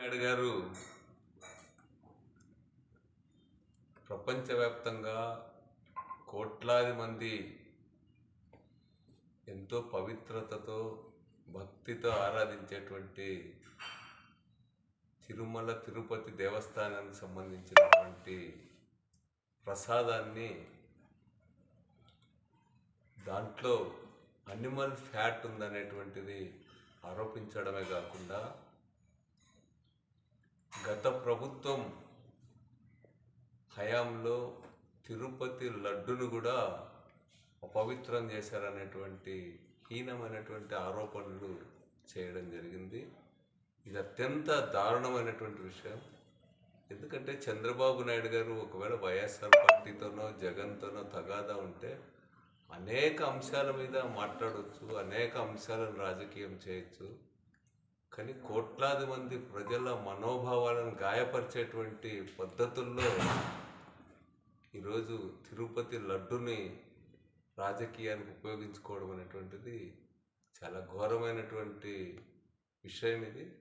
నాయుడు గారు ప్రపంచవ్యాప్తంగా కోట్లాది మంది ఎంతో పవిత్రతతో భక్తితో ఆరాధించేటువంటి తిరుమల తిరుపతి దేవస్థానానికి సంబంధించినటువంటి ప్రసాదాన్ని దాంట్లో అనిమల్ ఫ్యాట్ ఉందనేటువంటిది ఆరోపించడమే కాకుండా గత ప్రభుత్వం హయాంలో తిరుపతి లడ్డును కూడా అపవిత్రం చేశారనేటువంటి హీనమైనటువంటి ఆరోపణలు చేయడం జరిగింది. ఇది అత్యంత దారుణమైనటువంటి విషయం. ఎందుకంటే చంద్రబాబు నాయుడు గారు ఒకవేళ వైఎస్ఆర్ పార్టీతోనో జగన్తోనో తగాదా ఉంటే అనేక అంశాల మీద మాట్లాడవచ్చు అనేక అంశాలను రాజకీయం చేయొచ్చు. కానీ కోట్లాది మంది ప్రజల మనోభావాలను గాయపరిచేటువంటి పద్ధతుల్లో ఈరోజు తిరుపతి లడ్డుని రాజకీయానికి ఉపయోగించుకోవడం అనేటువంటిది చాలా ఘోరమైనటువంటి విషయం ఇది.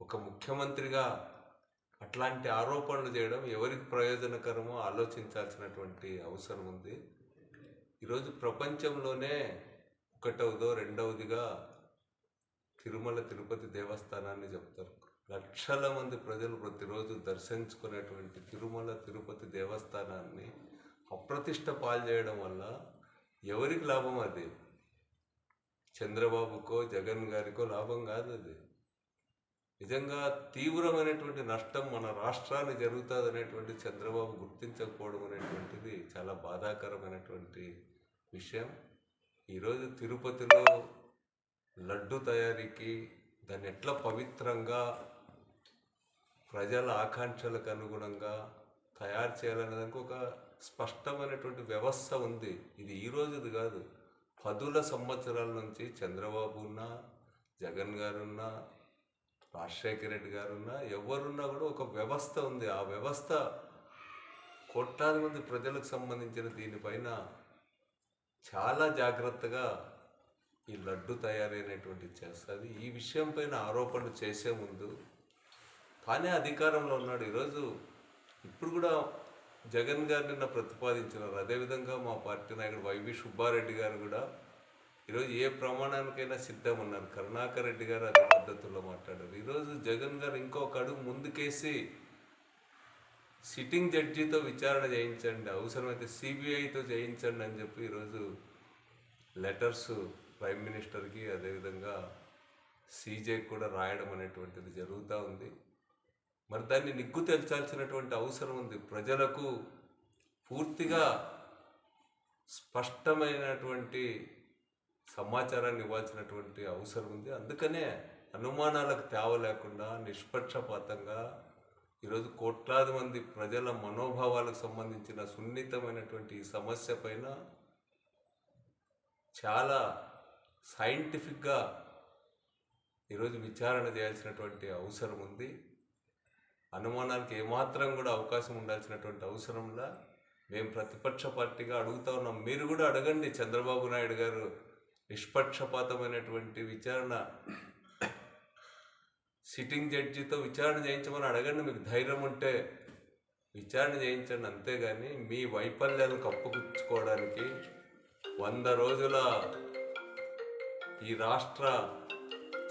ఒక ముఖ్యమంత్రిగా అట్లాంటి ఆరోపణలు చేయడం ఎవరికి ప్రయోజనకరమో ఆలోచించాల్సినటువంటి అవసరం ఉంది. ఈరోజు ప్రపంచంలోనే ఒకటవదో రెండవదిగా తిరుమల తిరుపతి దేవస్థానాన్ని చెప్తారు. లక్షల మంది ప్రజలు ప్రతిరోజు దర్శించుకునేటువంటి తిరుమల తిరుపతి దేవస్థానాన్ని అప్రతిష్ట పాలు చేయడం వల్ల ఎవరికి లాభం అది? చంద్రబాబుకో జగన్ గారికో లాభం కాదు అది. నిజంగా తీవ్రమైనటువంటి నష్టం మన రాష్ట్రాన్ని జరుగుతుంది అనేటువంటి చంద్రబాబు గుర్తించకపోవడం అనేటువంటిది చాలా బాధాకరమైనటువంటి విషయం. ఈరోజు తిరుపతిలో లడ్డు తయారీకి దాన్ని ఎట్లా పవిత్రంగా ప్రజల ఆకాంక్షలకు అనుగుణంగా తయారు చేయాలనే దానికి ఒక స్పష్టమైనటువంటి వ్యవస్థ ఉంది. ఇది ఈ రోజుది కాదు. పదుల సంవత్సరాల నుంచి చంద్రబాబు ఉన్నా జగన్ గారున్నా రాజశేఖర రెడ్డి గారున్నా ఎవరున్నా కూడా ఒక వ్యవస్థ ఉంది. ఆ వ్యవస్థ కోట్లాది మంది ప్రజలకు సంబంధించిన దీనిపైన చాలా జాగ్రత్తగా ఈ లడ్డు తయారైనటువంటి చేస్తుంది. ఈ విషయం పైన ఆరోపణలు చేసే ముందు తానే అధికారంలో ఉన్నాడు. ఈరోజు ఇప్పుడు కూడా జగన్ గారు నిన్న ప్రతిపాదించినారు. అదేవిధంగా మా పార్టీ నాయకుడు వైవి సుబ్బారెడ్డి గారు కూడా ఈరోజు ఏ ప్రమాణానికైనా సిద్ధం అన్నారు కరుణాకర్ రెడ్డి గారు అదే పద్ధతుల్లో మాట్లాడారు. ఈరోజు జగన్ గారు ఇంకొక అడుగు ముందుకేసి సిట్టింగ్ జడ్జితో విచారణ చేయించండి. అవసరమైతే సిబిఐతో చేయించండి అని చెప్పి ఈరోజు లెటర్స్ ప్రైమ్ మినిస్టర్కి అదేవిధంగా సీజే కూడా రాయడం అనేటువంటిది జరుగుతూ ఉంది. మరి దాన్ని నిగ్గు తెల్చాల్సినటువంటి అవసరం ఉంది. ప్రజలకు పూర్తిగా స్పష్టమైనటువంటి సమాచారాన్ని ఇవ్వాల్సినటువంటి అవసరం ఉంది. అందుకనే అనుమానాలకు తేవ లేకుండా నిష్పక్షపాతంగా ఈరోజు కోట్లాది మంది ప్రజల మనోభావాలకు సంబంధించిన సున్నితమైనటువంటి ఈ సమస్య పైన చాలా సైంటిఫిక్గా ఈరోజు విచారణ చేయాల్సినటువంటి అవసరం ఉంది. అనుమానానికి ఏమాత్రం కూడా అవకాశం ఉండాల్సినటువంటి అవసరంలా మేము ప్రతిపక్ష పార్టీగా అడుగుతా ఉన్నాం. మీరు కూడా అడగండి. చంద్రబాబు నాయుడు గారు నిష్పక్షపాతమైనటువంటి విచారణ సిట్టింగ్ జడ్జితో విచారణ చేయించమని అడగండి. మీకు ధైర్యం ఉంటే విచారణ చేయించండి. అంతేగాని మీ వైఫల్యాలను కప్పుపుచ్చుకోవడానికి వంద రోజుల ఈ రాష్ట్ర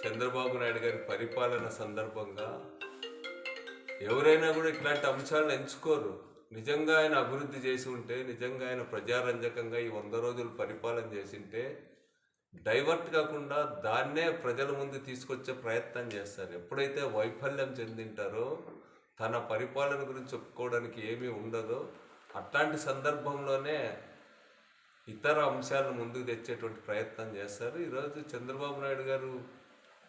చంద్రబాబు నాయుడు గారి పరిపాలన సందర్భంగా ఎవరైనా కూడా ఇట్లాంటి అంశాలను ఎంచుకోరు. నిజంగా ఆయన అభివృద్ధి చేసి ఉంటే నిజంగా ఆయన ప్రజారంజకంగా ఈ వంద రోజులు పరిపాలన చేసింటే డైవర్ట్ కాకుండా దాన్నే ప్రజల ముందు తీసుకొచ్చే ప్రయత్నం చేస్తారు. ఎప్పుడైతే వైఫల్యం చెందింటారో తన పరిపాలన గురించి చెప్పుకోవడానికి ఏమీ ఉండదో అట్లాంటి సందర్భంలోనే ఇతర అంశాలను ముందుకు తెచ్చేటువంటి ప్రయత్నం చేస్తారు. ఈరోజు చంద్రబాబు నాయుడు గారు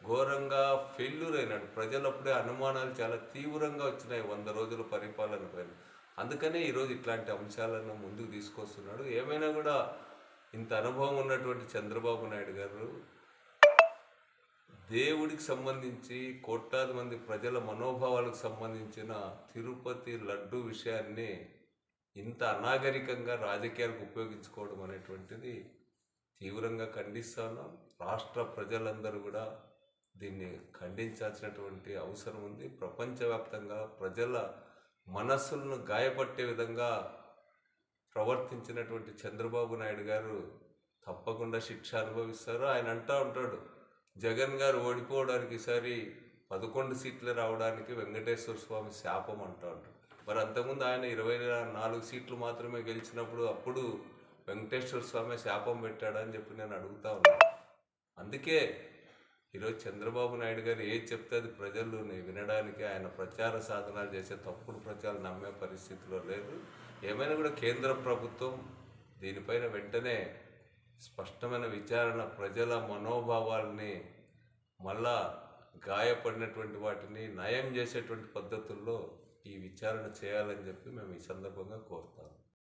ఘోరంగా ఫెయిల్యూర్ అయినాడు. ప్రజలప్పుడే అనుమానాలు చాలా తీవ్రంగా వచ్చినాయి వంద రోజుల పరిపాలన పైన. అందుకనే ఈరోజు ఇట్లాంటి అంశాలను ముందుకు తీసుకొస్తున్నాడు. ఏమైనా కూడా ఇంత అనుభవం ఉన్నటువంటి చంద్రబాబు నాయుడు గారు దేవుడికి సంబంధించి కోట్లాది మంది ప్రజల మనోభావాలకు సంబంధించిన తిరుపతి లడ్డు విషయాన్ని ఇంత అనాగరికంగా రాజకీయాలకు ఉపయోగించుకోవడం అనేటువంటిది తీవ్రంగా ఖండిస్తాను. రాష్ట్ర ప్రజలందరూ కూడా దీన్ని ఖండించాల్సినటువంటి అవసరం ఉంది. ప్రపంచవ్యాప్తంగా ప్రజల మనస్సులను గాయపట్టే విధంగా ప్రవర్తించినటువంటి చంద్రబాబు నాయుడు గారు తప్పకుండా శిక్ష అనుభవిస్తారు. ఆయన అంటా ఉంటాడు జగన్ గారు ఓడిపోవడానికి ఈసారి పదకొండు సీట్లు రావడానికి వెంకటేశ్వర స్వామి శాపం అంటూ ఉంటాడు. మరి అంతకుముందు ఆయన ఇరవై నాలుగు సీట్లు మాత్రమే గెలిచినప్పుడు అప్పుడు వెంకటేశ్వర స్వామి శాపం పెట్టాడని చెప్పి నేను అడుగుతా ఉన్నాను అందుకే ఈరోజు చంద్రబాబు నాయుడు గారు ఏది చెప్తే అది ప్రజలు వినడానికి ఆయన ప్రచార సాధనాలు చేసే తప్పుడు ప్రచారం నమ్మే పరిస్థితిలో లేదు. ఏమైనా కూడా కేంద్ర ప్రభుత్వం దీనిపైన వెంటనే స్పష్టమైన విచారణ ప్రజల మనోభావాల్ని మళ్ళా గాయపడినటువంటి వాటిని నయం చేసేటువంటి పద్ధతుల్లో ఈ విచారణ చేయాలని చెప్పి మేము ఈ సందర్భంగా కోరుతాము